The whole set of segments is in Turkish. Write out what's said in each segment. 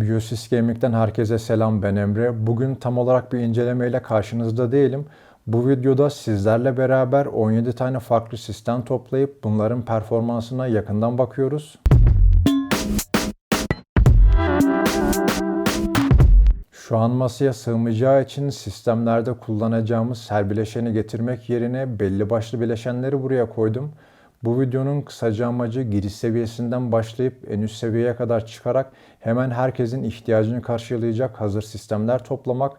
Biyosys Gaming'den herkese selam ben Emre. Bugün tam olarak bir incelemeyle karşınızda değilim. Bu videoda sizlerle beraber 17 tane farklı sistem toplayıp bunların performansına yakından bakıyoruz. Şu an masaya sığmayacağı için sistemlerde kullanacağımız her bileşeni getirmek yerine belli başlı bileşenleri buraya koydum. Bu videonun kısaca amacı giriş seviyesinden başlayıp en üst seviyeye kadar çıkarak hemen herkesin ihtiyacını karşılayacak hazır sistemler toplamak.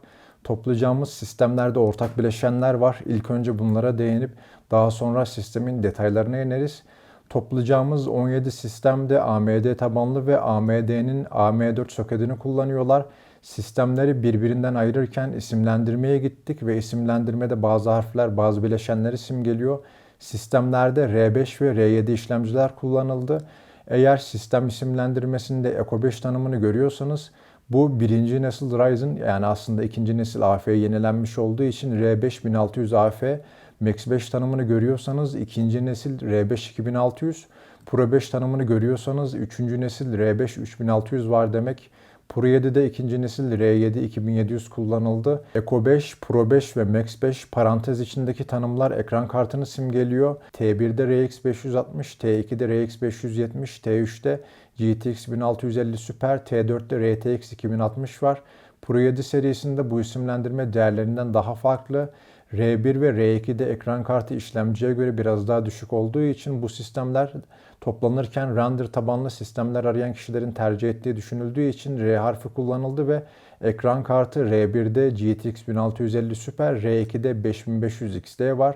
Toplayacağımız sistemlerde ortak bileşenler var. İlk önce bunlara değinip daha sonra sistemin detaylarına ineriz. Toplayacağımız 17 sistemde AMD tabanlı ve AMD'nin AM4 soketini kullanıyorlar. Sistemleri birbirinden ayırırken isimlendirmeye gittik ve isimlendirmede bazı harfler, bazı bileşenleri simgeliyor. Sistemlerde R5 ve R7 işlemciler kullanıldı. Eğer sistem isimlendirmesinde Eco 5 tanımını görüyorsanız bu birinci nesil Ryzen yani aslında ikinci nesil AF yenilenmiş olduğu için R5 1600 AF Max 5 tanımını görüyorsanız ikinci nesil R5 2600 Pro 5 tanımını görüyorsanız üçüncü nesil R5 3600 var demek. Pro 7'de ikinci nesil R7 2700 kullanıldı. Eco 5, Pro 5 ve Max 5 parantez içindeki tanımlar ekran kartını simgeliyor. T1'de RX 560, T2'de RX 570, T3'te GTX 1650 Super, T4'te RTX 2060 var. Pro 7 serisinde bu isimlendirme değerlerinden daha farklı. R1 ve R2'de ekran kartı işlemciye göre biraz daha düşük olduğu için bu sistemler toplanırken render tabanlı sistemler arayan kişilerin tercih ettiği düşünüldüğü için R harfi kullanıldı ve ekran kartı R1'de GTX 1650 Super, R2'de 5500 XT var.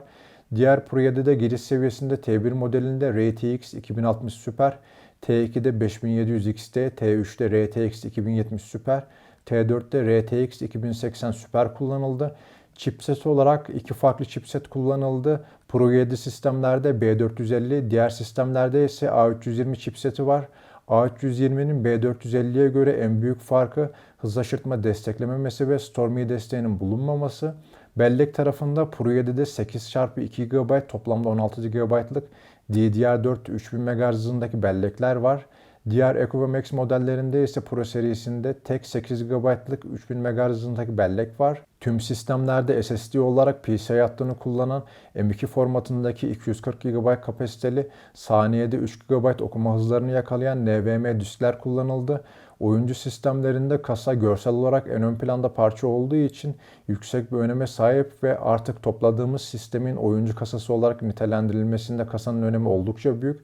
Diğer Pro 7'de giriş seviyesinde T1 modelinde RTX 2060 Super, T2'de 5700 XT, T3'te RTX 2070 Super, T4'te RTX 2080 Super kullanıldı. Chipset olarak iki farklı chipset kullanıldı. Pro 7 sistemlerde B450, diğer sistemlerde ise A320 chipseti var. A320'nin B450'ye göre en büyük farkı hız aşırtma desteklememesi ve StormE desteğinin bulunmaması. Bellek tarafında Pro 7'de 8x2 GB toplamda 16 GB'lık DDR4 3000 MHz hızındaki bellekler var. Diğer Eco ve modellerinde ise Pro serisinde tek 8 GB'lık 3000 MHz hızındaki bellek var. Tüm sistemlerde SSD olarak PCI hattını kullanan M2 formatındaki 240 GB kapasiteli saniyede 3 GB okuma hızlarını yakalayan NVMe diskler kullanıldı. Oyuncu sistemlerinde kasa görsel olarak en ön planda parça olduğu için yüksek bir öneme sahip ve artık topladığımız sistemin oyuncu kasası olarak nitelendirilmesinde kasanın önemi oldukça büyük.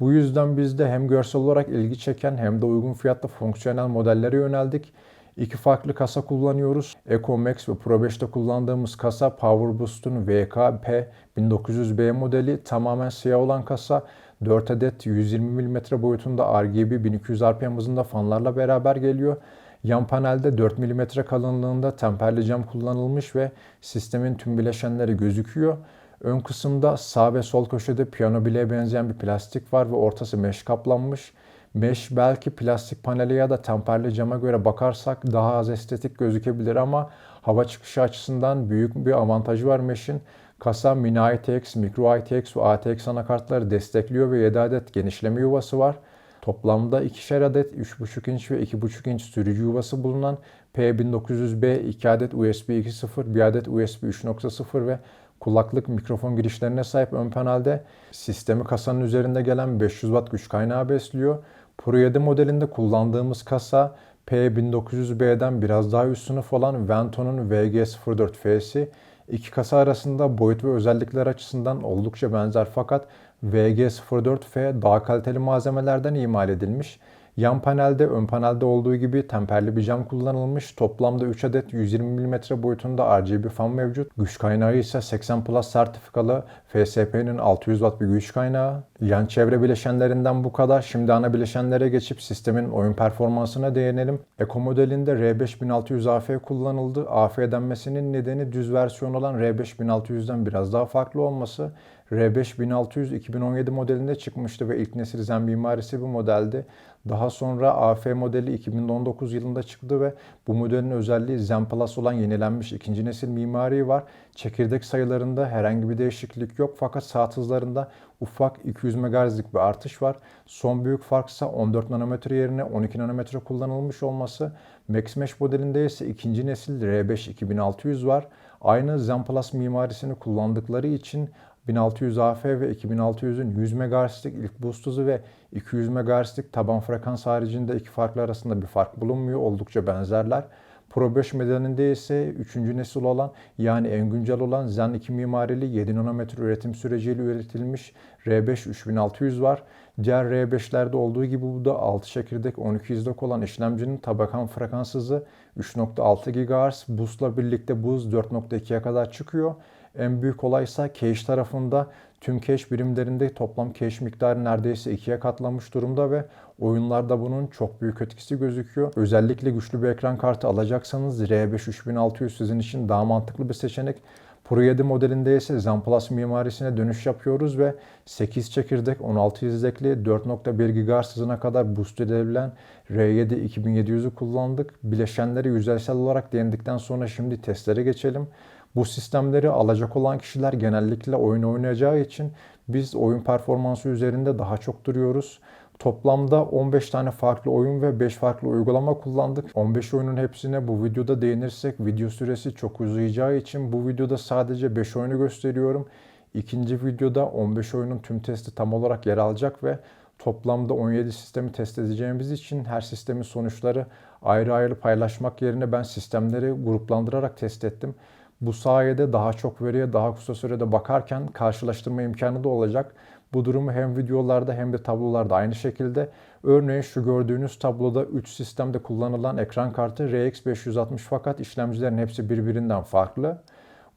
Bu yüzden biz de hem görsel olarak ilgi çeken hem de uygun fiyatlı fonksiyonel modellere yöneldik. İki farklı kasa kullanıyoruz. Eco Max ve Pro 5'te kullandığımız kasa PowerBoost'un VKP 1900B modeli tamamen siyah olan kasa 4 adet 120 mm boyutunda RGB 1200 RPM hızında fanlarla beraber geliyor. Yan panelde 4 mm kalınlığında temperli cam kullanılmış ve sistemin tüm bileşenleri gözüküyor. Ön kısımda sağ ve sol köşede piyano bileğe benzeyen bir plastik var ve ortası mesh kaplanmış. Mesh belki plastik paneli ya da temperli cama göre bakarsak daha az estetik gözükebilir ama hava çıkışı açısından büyük bir avantajı var Mesh'in. Kasa mini ITX, micro ITX ve ATX anakartları destekliyor ve 7 adet genişleme yuvası var. Toplamda ikişer adet 3.5 inç ve 2.5 inç sürücü yuvası bulunan P1900B 2 adet USB 2.0, 1 adet USB 3.0 ve kulaklık mikrofon girişlerine sahip ön panelde sistemi kasanın üzerinde gelen 500 watt güç kaynağı besliyor. Pro 7 modelinde kullandığımız kasa P1900B'den biraz daha üst sınıf olan Venton'un VG04F'si. İki kasa arasında boyut ve özellikler açısından oldukça benzer fakat VG04F daha kaliteli malzemelerden imal edilmiş. Yan panelde ön panelde olduğu gibi temperli bir cam kullanılmış. Toplamda 3 adet 120 mm boyutunda RGB fan mevcut. Güç kaynağı ise 80 Plus sertifikalı FSP'nin 600 Watt bir güç kaynağı. Yan çevre bileşenlerinden bu kadar. Şimdi ana bileşenlere geçip sistemin oyun performansına değinelim. Eco modelinde R5600 AF kullanıldı. AF denmesinin nedeni düz versiyon olan R5600'den biraz daha farklı olması. R5 1600 2017 modelinde çıkmıştı ve ilk nesil Zen mimarisi bu modeldi. Daha sonra AF modeli 2019 yılında çıktı ve bu modelin özelliği Zen Plus olan yenilenmiş ikinci nesil mimari var. Çekirdek sayılarında herhangi bir değişiklik yok fakat saat hızlarında ufak 200 MHz'lik bir artış var. Son büyük fark ise 14 nanometre yerine 12 nanometre kullanılmış olması. Max Mesh modelinde ise ikinci nesil R5 2600 var. Aynı Zen Plus mimarisini kullandıkları için 1600 AF ve 2600'ün 100 MHz'lik ilk boost hızı ve 200 MHz'lik taban frekans haricinde iki farklı arasında bir fark bulunmuyor. Oldukça benzerler. Pro 5 modelinde ise 3. nesil olan yani en güncel olan Zen 2 mimarili 7 nanometre üretim süreciyle üretilmiş R5 3600 var. Diğer R5'lerde olduğu gibi bu da 6 çekirdek 12 izlok olan işlemcinin tabakan frekans hızı 3.6 GHz, boost'la birlikte buz 4.2'ye kadar çıkıyor. En büyük olaysa cache tarafında tüm cache birimlerinde toplam cache miktarı neredeyse ikiye katlanmış durumda ve oyunlarda bunun çok büyük etkisi gözüküyor. Özellikle güçlü bir ekran kartı alacaksanız R5 3600 sizin için daha mantıklı bir seçenek. Pro 7 modelinde ise Zen Plus mimarisine dönüş yapıyoruz ve 8 çekirdek 16 izlekli 4.1 GHz hızına kadar boost edilebilen R7 2700'ü kullandık. Bileşenleri yüzeysel olarak denedikten sonra şimdi testlere geçelim. Bu sistemleri alacak olan kişiler genellikle oyun oynayacağı için biz oyun performansı üzerinde daha çok duruyoruz. Toplamda 15 tane farklı oyun ve 5 farklı uygulama kullandık. 15 oyunun hepsine bu videoda değinirsek video süresi çok uzayacağı için bu videoda sadece 5 oyunu gösteriyorum. İkinci videoda 15 oyunun tüm testi tam olarak yer alacak ve toplamda 17 sistemi test edeceğimiz için her sistemin sonuçları ayrı ayrı paylaşmak yerine ben sistemleri gruplandırarak test ettim. Bu sayede daha çok veriye daha kısa sürede bakarken karşılaştırma imkanı da olacak. Bu durumu hem videolarda hem de tablolarda aynı şekilde. Örneğin şu gördüğünüz tabloda 3 sistemde kullanılan ekran kartı RX 560 fakat işlemcilerin hepsi birbirinden farklı.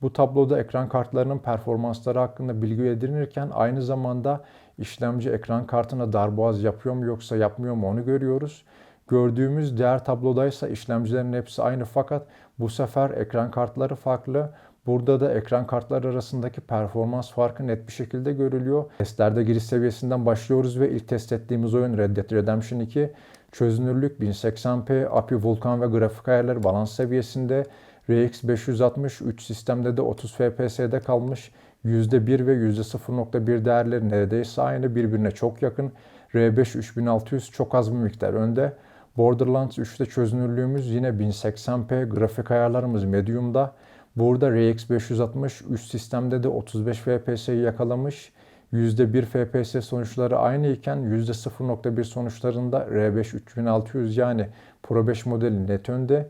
Bu tabloda ekran kartlarının performansları hakkında bilgi edinirken aynı zamanda işlemci ekran kartına darboğaz yapıyor mu yoksa yapmıyor mu onu görüyoruz. Gördüğümüz diğer tablodaysa işlemcilerin hepsi aynı fakat bu sefer ekran kartları farklı. Burada da ekran kartları arasındaki performans farkı net bir şekilde görülüyor. Testlerde giriş seviyesinden başlıyoruz ve ilk test ettiğimiz oyun Red Dead Redemption 2. Çözünürlük 1080p, API, Vulkan ve grafik ayarları balans seviyesinde. RX 560 3 sistemde de 30 FPS'de kalmış. %1 ve %0.1 değerleri neredeyse aynı birbirine çok yakın. R5 3600 çok az bir miktar önde. Borderlands 3'te çözünürlüğümüz yine 1080p, grafik ayarlarımız medium'da. Burada RX 560 üst sistemde de 35 FPS'yi yakalamış. %1 FPS sonuçları aynı iken %0.1 sonuçlarında R5 3600 yani Pro 5 modeli net önde.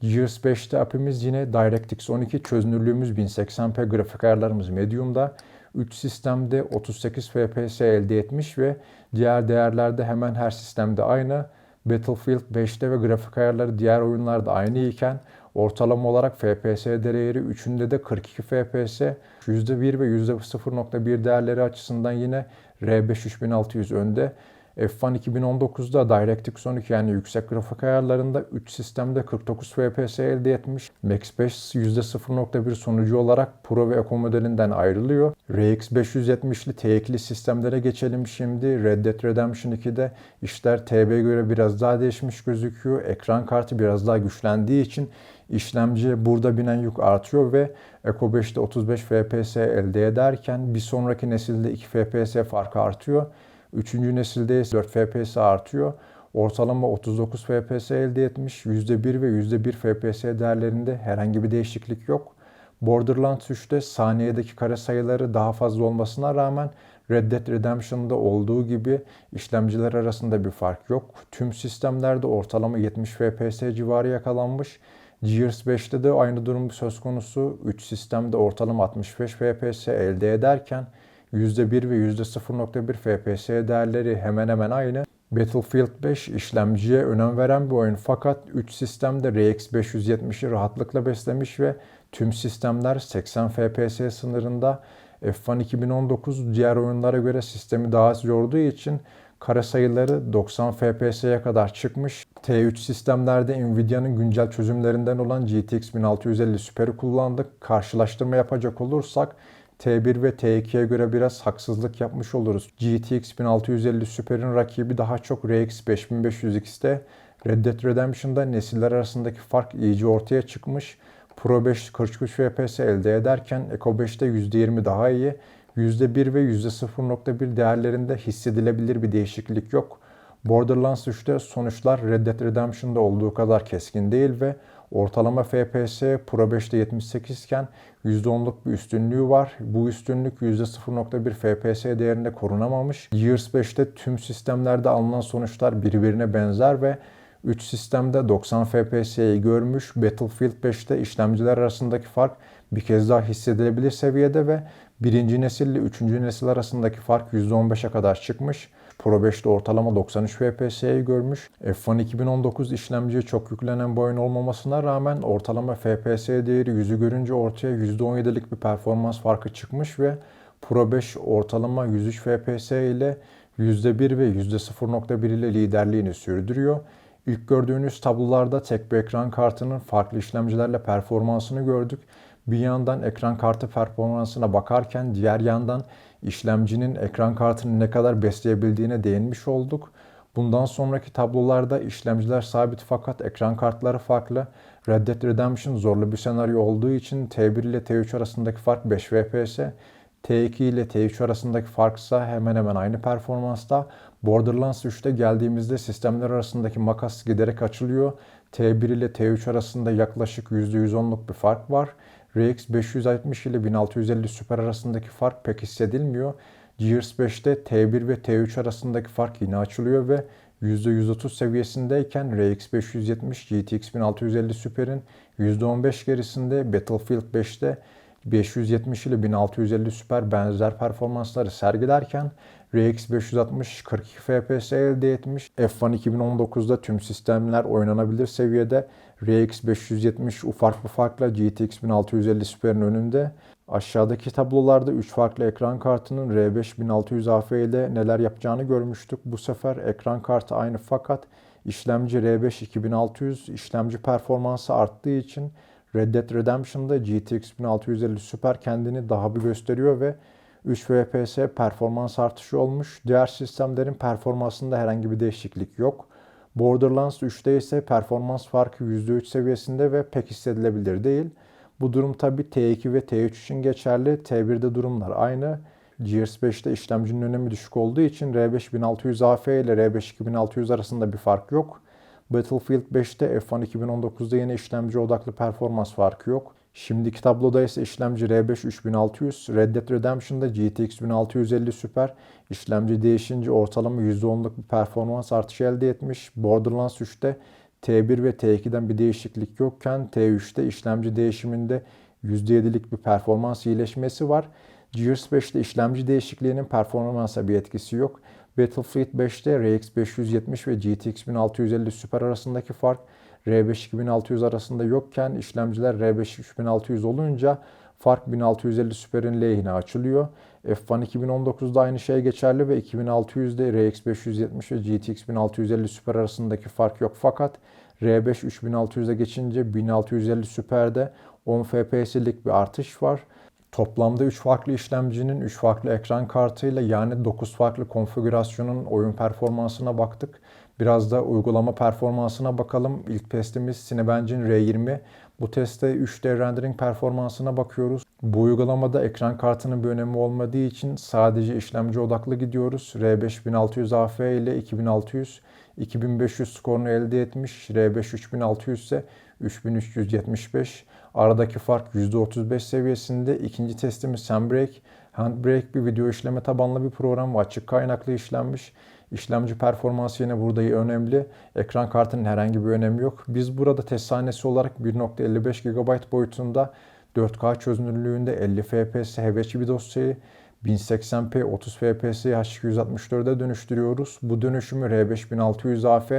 Gears 5'te API'miz yine DirectX 12 çözünürlüğümüz 1080p grafik ayarlarımız medium'da. 3 sistemde 38 FPS elde etmiş ve diğer değerlerde hemen her sistemde aynı. Battlefield 5'te ve grafik ayarları diğer oyunlarda aynı iken ortalama olarak FPS değeri 3'ünde de 42 FPS, %1 ve %0.1 değerleri açısından yine R5 3600 önde. F1 2019'da DirectX 12 yani yüksek grafik ayarlarında 3 sistemde 49 FPS elde etmiş. Max 5 %0.1 sonucu olarak Pro ve Eco modelinden ayrılıyor. RX 570'li tekli sistemlere geçelim şimdi. Red Dead Redemption 2'de işler TB'ye göre biraz daha değişmiş gözüküyor. Ekran kartı biraz daha güçlendiği için işlemciye burada binen yük artıyor ve Eco 5'te 35 FPS elde ederken bir sonraki nesilde 2 FPS farkı artıyor. Üçüncü nesilde 4 FPS artıyor. Ortalama 39 FPS elde etmiş. %1 ve %1 FPS değerlerinde herhangi bir değişiklik yok. Borderlands 3'te saniyedeki kare sayıları daha fazla olmasına rağmen Red Dead Redemption'da olduğu gibi işlemciler arasında bir fark yok. Tüm sistemlerde ortalama 70 FPS civarı yakalanmış. Gears 5'te de aynı durum söz konusu. 3 sistemde ortalama 65 FPS elde ederken %1 ve %0.1 FPS değerleri hemen hemen aynı. Battlefield 5 işlemciye önem veren bir oyun fakat 3 sistemde RX 570'i rahatlıkla beslemiş ve tüm sistemler 80 FPS sınırında. F1 2019 diğer oyunlara göre sistemi daha az yorduğu için kare sayıları 90 FPS'ye kadar çıkmış. T3 sistemlerde Nvidia'nın güncel çözümlerinden olan GTX 1650 Super'i kullandık. Karşılaştırma yapacak olursak T1 ve T2'ye göre biraz haksızlık yapmış oluruz. GTX 1650 Super'in rakibi daha çok RX 5500 XT. Red Dead Redemption'da nesiller arasındaki fark iyice ortaya çıkmış. Pro 5 43 FPS elde ederken Eco 5'te %20 daha iyi. %1 ve %0.1 değerlerinde hissedilebilir bir değişiklik yok. Borderlands 3'te sonuçlar Red Dead Redemption'da olduğu kadar keskin değil ve ortalama FPS Pro 5'te 78 iken %10'luk bir üstünlüğü var. Bu üstünlük %0.1 FPS değerinde korunamamış. Gears 5'te tüm sistemlerde alınan sonuçlar birbirine benzer ve 3 sistemde 90 FPS'yi görmüş. Battlefield 5'te işlemciler arasındaki fark bir kez daha hissedilebilir seviyede ve birinci nesil ile üçüncü nesil arasındaki fark %15'e kadar çıkmış. Pro 5'te ortalama 93 FPS'yi görmüş. F1 2019 işlemciye çok yüklenen bir oyun olmamasına rağmen ortalama FPS değeri yüzü görünce ortaya %17'lik bir performans farkı çıkmış ve Pro 5 ortalama 103 FPS ile %1 ve %0.1 ile liderliğini sürdürüyor. İlk gördüğünüz tablolarda tek bir ekran kartının farklı işlemcilerle performansını gördük. Bir yandan ekran kartı performansına bakarken diğer yandan işlemcinin ekran kartını ne kadar besleyebildiğine değinmiş olduk. Bundan sonraki tablolarda işlemciler sabit fakat ekran kartları farklı. Red Dead Redemption zorlu bir senaryo olduğu için T1 ile T3 arasındaki fark 5 FPS. T2 ile T3 arasındaki fark ise hemen hemen aynı performansta. Borderlands 3'te geldiğimizde sistemler arasındaki makas giderek açılıyor. T1 ile T3 arasında yaklaşık %110'luk bir fark var. RX 560 ile 1650 Super arasındaki fark pek hissedilmiyor. Gears 5'te T1 ve T3 arasındaki fark yine açılıyor ve %130 seviyesindeyken RX 570 GTX 1650 Super'in %15 gerisinde Battlefield 5'te 570 ile 1650 Super benzer performansları sergilerken RX 560 42 FPS elde etmiş. F1 2019'da tüm sistemler oynanabilir seviyede. RX 570 ufak bir farkla GTX 1650 Super'in önünde. Aşağıdaki tablolarda 3 farklı ekran kartının R5 1600 AF ile neler yapacağını görmüştük. Bu sefer ekran kartı aynı fakat işlemci R5 2600 işlemci performansı arttığı için Red Dead Redemption'da GTX 1650 Super kendini daha bir gösteriyor ve 3 FPS performans artışı olmuş. Diğer sistemlerin performansında herhangi bir değişiklik yok. Borderlands 3'te ise performans farkı %3 seviyesinde ve pek hissedilebilir değil. Bu durum tabi T2 ve T3 için geçerli. T1'de durumlar aynı. Gears 5'te işlemcinin önemi düşük olduğu için R5 1600 AF ile R5 2600 arasında bir fark yok. Battlefield 5'te F1 2019'da yine işlemci odaklı performans farkı yok. Şimdiki tabloda ise işlemci R5 3600, Red Dead Redemption'da GTX 1650 Super, işlemci değişince ortalama %10'luk bir performans artışı elde etmiş. Borderlands 3'te T1 ve T2'den bir değişiklik yokken T3'te işlemci değişiminde %7'lik bir performans iyileşmesi var. Gears 5'te işlemci değişikliğinin performansa bir etkisi yok. Battlefield 5'te RX 570 ve GTX 1650 Super arasındaki fark R5 2600 arasında yokken işlemciler R5 3600 olunca fark 1650 Super'in lehine açılıyor. F1 2019'da aynı şey geçerli ve 2600'de RX 570 ve GTX 1650 Super arasındaki fark yok fakat R5 3600'e geçince 1650 Super'de 10 FPS'lik bir artış var. Toplamda 3 farklı işlemcinin 3 farklı ekran kartıyla yani 9 farklı konfigürasyonun oyun performansına baktık. Biraz da uygulama performansına bakalım. İlk testimiz Cinebench'in R20. Bu testte 3D rendering performansına bakıyoruz. Bu uygulamada ekran kartının bir önemi olmadığı için sadece işlemci odaklı gidiyoruz. R5 1600 AF ile 2600 2500 skorunu elde etmiş. R5 3600 ise 3375. Aradaki fark %35 seviyesinde. İkinci testimiz Handbrake. Handbrake bir video işleme tabanlı bir program ve açık kaynaklı işlenmiş. İşlemci performansı yine burada önemli. Ekran kartının herhangi bir önemi yok. Biz burada test sahnesi olarak 1.55 GB boyutunda 4K çözünürlüğünde 50 FPS HVC bir dosyayı 1080p 30 FPS'yi H264'e dönüştürüyoruz. Bu dönüşümü R5 1600 AF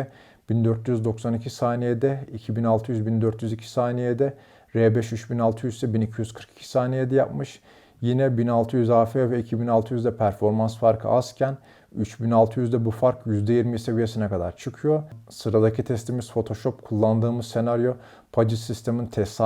1492 saniyede, 2600 1402 saniyede, R5 3600 ise 1242 saniyede yapmış. Yine 1600 AF ve 2600'de performans farkı azken 3600'de bu fark %20 seviyesine kadar çıkıyor. Sıradaki testimiz Photoshop. Kullandığımız senaryo Pagis sistemin test.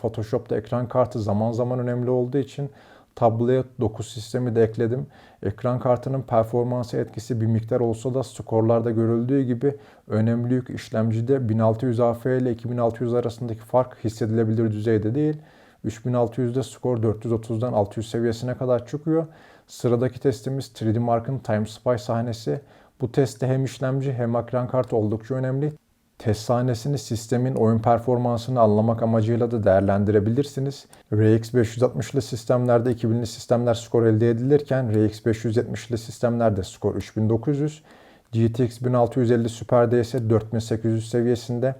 Photoshop'ta ekran kartı zaman zaman önemli olduğu için Tabloya 9 sistemi de ekledim. Ekran kartının performansı etkisi bir miktar olsa da skorlarda görüldüğü gibi önemli yük işlemcide 1600 AF ile 2600 arasındaki fark hissedilebilir düzeyde değil. 3600'de skor 430'dan 600 seviyesine kadar çıkıyor. Sıradaki testimiz 3D Mark'ın Time Spy sahnesi. Bu testte hem işlemci hem ekran kartı oldukça önemli. Test sahnesini sistemin oyun performansını anlamak amacıyla da değerlendirebilirsiniz. RX 560'lı sistemlerde 2000'li sistemler skor elde edilirken RX 570'li sistemlerde skor 3900. GTX 1650 Super'de ise 4800 seviyesinde.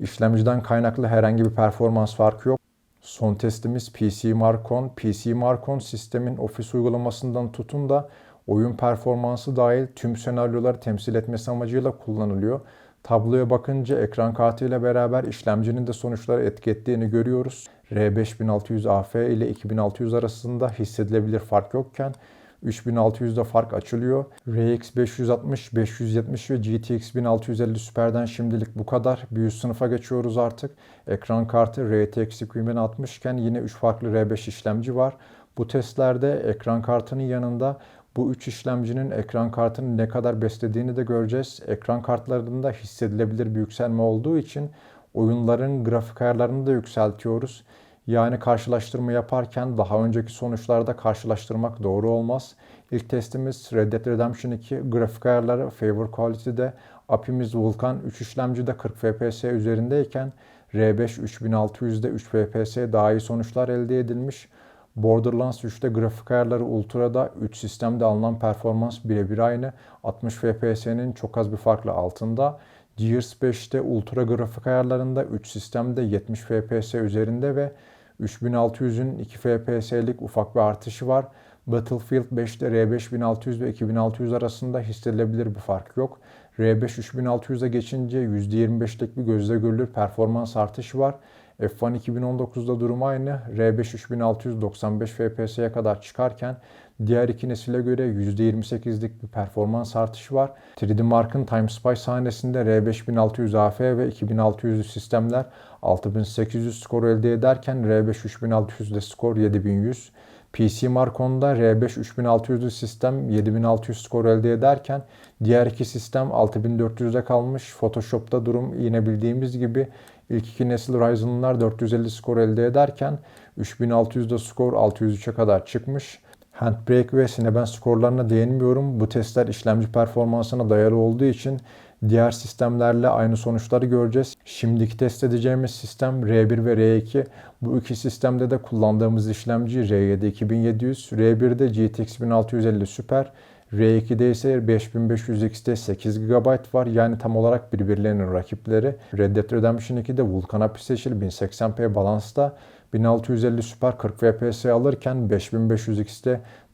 İşlemciden kaynaklı herhangi bir performans farkı yok. Son testimiz PC Markon. PC Markon sistemin ofis uygulamasından tutun da oyun performansı dahil tüm senaryoları temsil etmesi amacıyla kullanılıyor. Tabloya bakınca ekran kartıyla beraber işlemcinin de sonuçları etki ettiğini görüyoruz. R5600 AF ile 2600 arasında hissedilebilir fark yokken 3600'de fark açılıyor. RX 560, 570 ve GTX 1650 Super'den şimdilik bu kadar. Bir üst sınıfa geçiyoruz artık. Ekran kartı RTX 2060 iken yine 3 farklı R5 işlemci var. Bu testlerde ekran kartının yanında bu 3 işlemcinin ekran kartını ne kadar beslediğini de göreceğiz. Ekran kartlarında hissedilebilir bir yükselme olduğu için oyunların grafik ayarlarını da yükseltiyoruz. Yani karşılaştırma yaparken daha önceki sonuçlarda karşılaştırmak doğru olmaz. İlk testimiz Red Dead Redemption 2 grafik ayarları Favor Quality'de API'miz Vulkan 3 işlemcide 40 FPS üzerindeyken R5 3600'de 3 FPS daha iyi sonuçlar elde edilmiş. Borderlands 3'te grafik ayarları Ultra'da 3 sistemde alınan performans birebir aynı. 60 FPS'nin çok az bir farkla altında. Gears 5'te Ultra grafik ayarlarında 3 sistemde 70 FPS üzerinde ve 3600'ün 2 FPS'lik ufak bir artışı var. Battlefield 5'te R5600 ve 2600 arasında hissedilebilir bir fark yok. R5 3600'e geçince %25'lik bir gözle görülür performans artışı var. F1 2019'da durum aynı. R5 3695 FPS'ye kadar çıkarken diğer iki nesile göre %28'lik bir performans artışı var. 3D Mark'ın Time Spy sahnesinde R5 1600 AF ve 2600 sistemler 6800 skor elde ederken R5 3600'de skor 7100. PC Markon'da R5 3600'lü sistem 7600 skor elde ederken diğer iki sistem 6400'de kalmış. Photoshop'ta durum yine bildiğimiz gibi ilk iki nesil Ryzen'lar 450 skor elde ederken 3600'de skor 603'e kadar çıkmış. Handbrake ve Cinebench skorlarına değinmiyorum. Bu testler işlemci performansına dayalı olduğu için diğer sistemlerle aynı sonuçları göreceğiz. Şimdiki test edeceğimiz sistem R1 ve R2. Bu iki sistemde de kullandığımız işlemci R7 2700, R1'de GTX 1650 Super, R2'de ise 5500 XT 8 GB var. Yani tam olarak birbirlerinin rakipleri. Red Dead Redemption 2'de Vulkan API seçili 1080p balansta 1650 Super 40 FPS alırken 5500 XT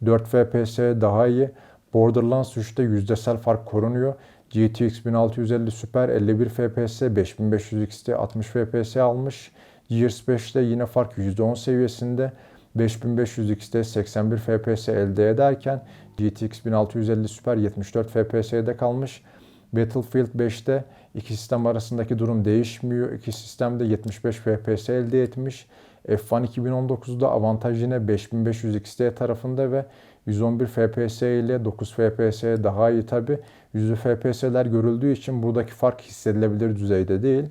4 FPS daha iyi. Borderlands 3'te yüzdesel fark korunuyor. GTX 1650 Super 51 FPS 5500 XT 60 FPS almış. Gears 5'te yine fark %10 seviyesinde 5500 XT 81 FPS elde ederken GTX 1650 Super 74 FPS'de kalmış. Battlefield 5'te iki sistem arasındaki durum değişmiyor. İki sistemde 75 FPS elde etmiş. F1 2019'da avantaj yine 5500 XT tarafında ve 111 FPS ile 9 FPS daha iyi tabi. Yüzü FPS'ler görüldüğü için buradaki fark hissedilebilir düzeyde değil.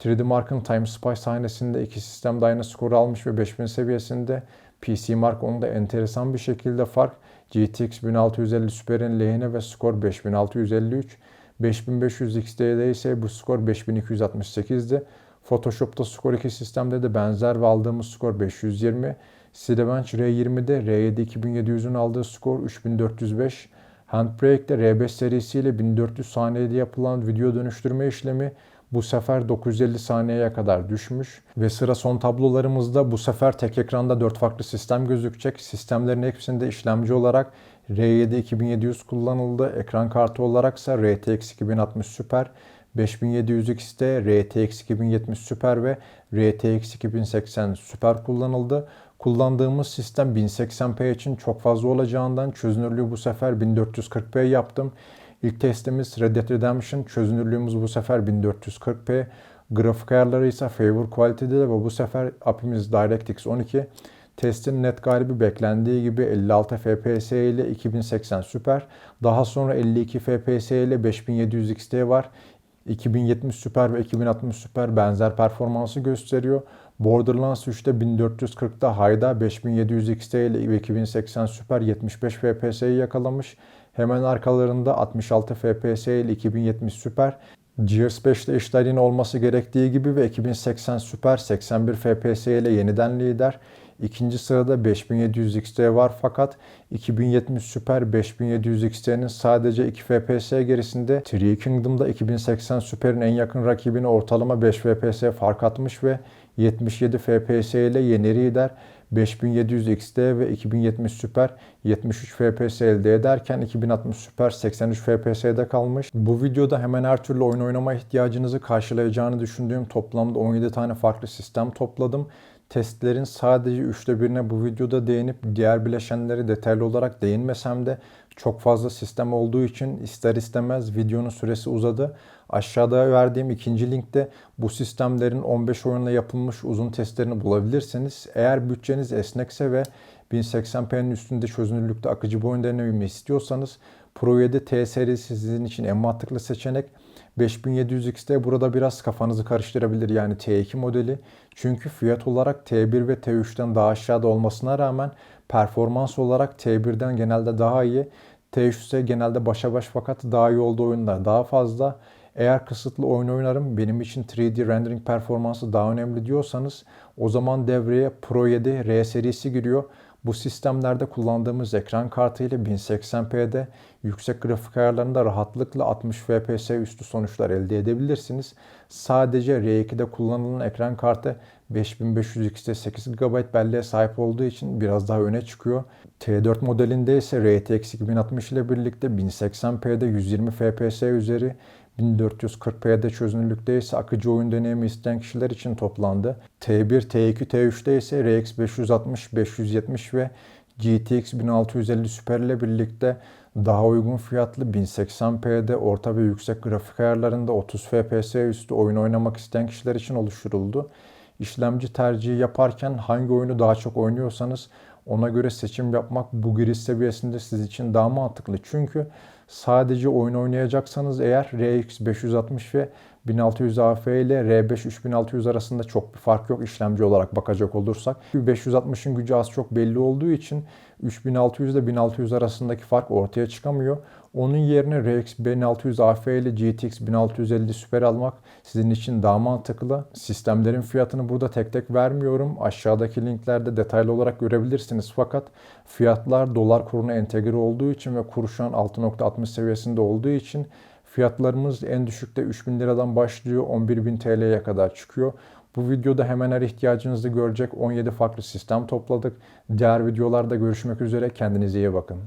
3D Mark'ın Time Spy sahnesinde iki sistem de aynı skoru almış ve 5000 seviyesinde. PC Mark onda enteresan bir şekilde fark. GTX 1650 Super'in lehine ve skor 5653. 5500 XT'de ise bu skor 5268'di. Photoshop'ta skor 2 sistemde de benzer ve aldığımız skor 520. Cinebench R20'de R7 2700'ün aldığı skor 3405. Handbrake'de R5 serisiyle 1400 saniyede yapılan video dönüştürme işlemi bu sefer 950 saniyeye kadar düşmüş ve sıra son tablolarımızda bu sefer tek ekranda 4 farklı sistem gözükecek. Sistemlerin hepsinde işlemci olarak R7 2700 kullanıldı. Ekran kartı olaraksa RTX 2060 Super, 5700 XT, RTX 2070 Super ve RTX 2080 Super kullanıldı. Kullandığımız sistem 1080p için çok fazla olacağından çözünürlüğü bu sefer 1440p yaptım. İlk testimiz Red Dead Redemption. Çözünürlüğümüz bu sefer 1440p. Grafik ayarları ise Favor Quality'de ve bu sefer API'miz DirectX 12. Testin net galibi beklendiği gibi 56 FPS ile 2080 Super. Daha sonra 52 FPS ile 5700 XT var. 2070 Super ve 2060 Super benzer performansı gösteriyor. Borderlands 3'te 1440'da High'da 5700 XT ile ve 2080 Super 75 FPS'yi yakalamış. Hemen arkalarında 66 FPS ile 2070 Super. Gears 5'te işler yine olması gerektiği gibi ve 2080 Super 81 FPS ile yeniden lider. İkinci sırada 5700 XT var fakat 2070 Super 5700 XT'nin sadece 2 FPS gerisinde. Three Kingdom'da 2080 Super'in en yakın rakibine ortalama 5 FPS fark atmış ve 77 FPS ile yeni lider. 5700 XT ve 2070 Super 73 FPS elde ederken 2060 Super 83 FPS'de kalmış. Bu videoda hemen her türlü oyun oynama ihtiyacınızı karşılayacağını düşündüğüm toplamda 17 tane farklı sistem topladım. Testlerin sadece üçte birine bu videoda değinip diğer bileşenleri detaylı olarak değinmesem de çok fazla sistem olduğu için ister istemez videonun süresi uzadı. Aşağıda verdiğim ikinci linkte bu sistemlerin 15 oyunla yapılmış uzun testlerini bulabilirsiniz. Eğer bütçeniz esnekse ve 1080p'nin üstünde çözünürlükte akıcı bir oyun deneyimi istiyorsanız Pro 7 T serisi sizin için en mantıklı seçenek. 5700 XT burada biraz kafanızı karıştırabilir yani T2 modeli. Çünkü fiyat olarak T1 ve T3'ten daha aşağıda olmasına rağmen performans olarak T1'den genelde daha iyi. T3 ise genelde başa baş fakat daha iyi olduğu oyunlar daha fazla. Eğer kısıtlı oyun oynarım benim için 3D rendering performansı daha önemli diyorsanız o zaman devreye Pro 7 R serisi giriyor. Bu sistemlerde kullandığımız ekran kartı ile 1080p'de yüksek grafik ayarlarında rahatlıkla 60 fps üstü sonuçlar elde edebilirsiniz. Sadece R2'de kullanılan ekran kartı 5500 X'te 8 GB belleğe sahip olduğu için biraz daha öne çıkıyor. T4 modelinde ise RTX 2060 ile birlikte 1080p'de 120 fps üzeri 1440p'de çözünürlükte ise akıcı oyun deneyimi isteyen kişiler için toplandı. T1, T2, T3'te ise RX 560, 570 ve GTX 1650 Super ile birlikte daha uygun fiyatlı 1080p'de orta ve yüksek grafik ayarlarında 30 FPS üstü oyun oynamak isteyen kişiler için oluşturuldu. İşlemci tercihi yaparken hangi oyunu daha çok oynuyorsanız ona göre seçim yapmak bu giriş seviyesinde siz için daha mantıklı. Çünkü sadece oyun oynayacaksanız eğer RX 560 ve 1600 AF ile R5 3600 arasında çok bir fark yok işlemci olarak bakacak olursak. 560'ın gücü az çok belli olduğu için 3600 ile 1600 arasındaki fark ortaya çıkamıyor. Onun yerine RX 1600 AF ile GTX 1650 Super almak sizin için daha mantıklı. Sistemlerin fiyatını burada tek tek vermiyorum. Aşağıdaki linklerde detaylı olarak görebilirsiniz. Fakat fiyatlar dolar kuruna entegre olduğu için ve kuru şu an 6.60 seviyesinde olduğu için Fiyatlarımız en düşükte 3000 liradan başlıyor 11.000 TL'ye kadar çıkıyor. Bu videoda hemen her ihtiyacınızı görecek 17 farklı sistem topladık. Diğer videolarda görüşmek üzere kendinize iyi bakın.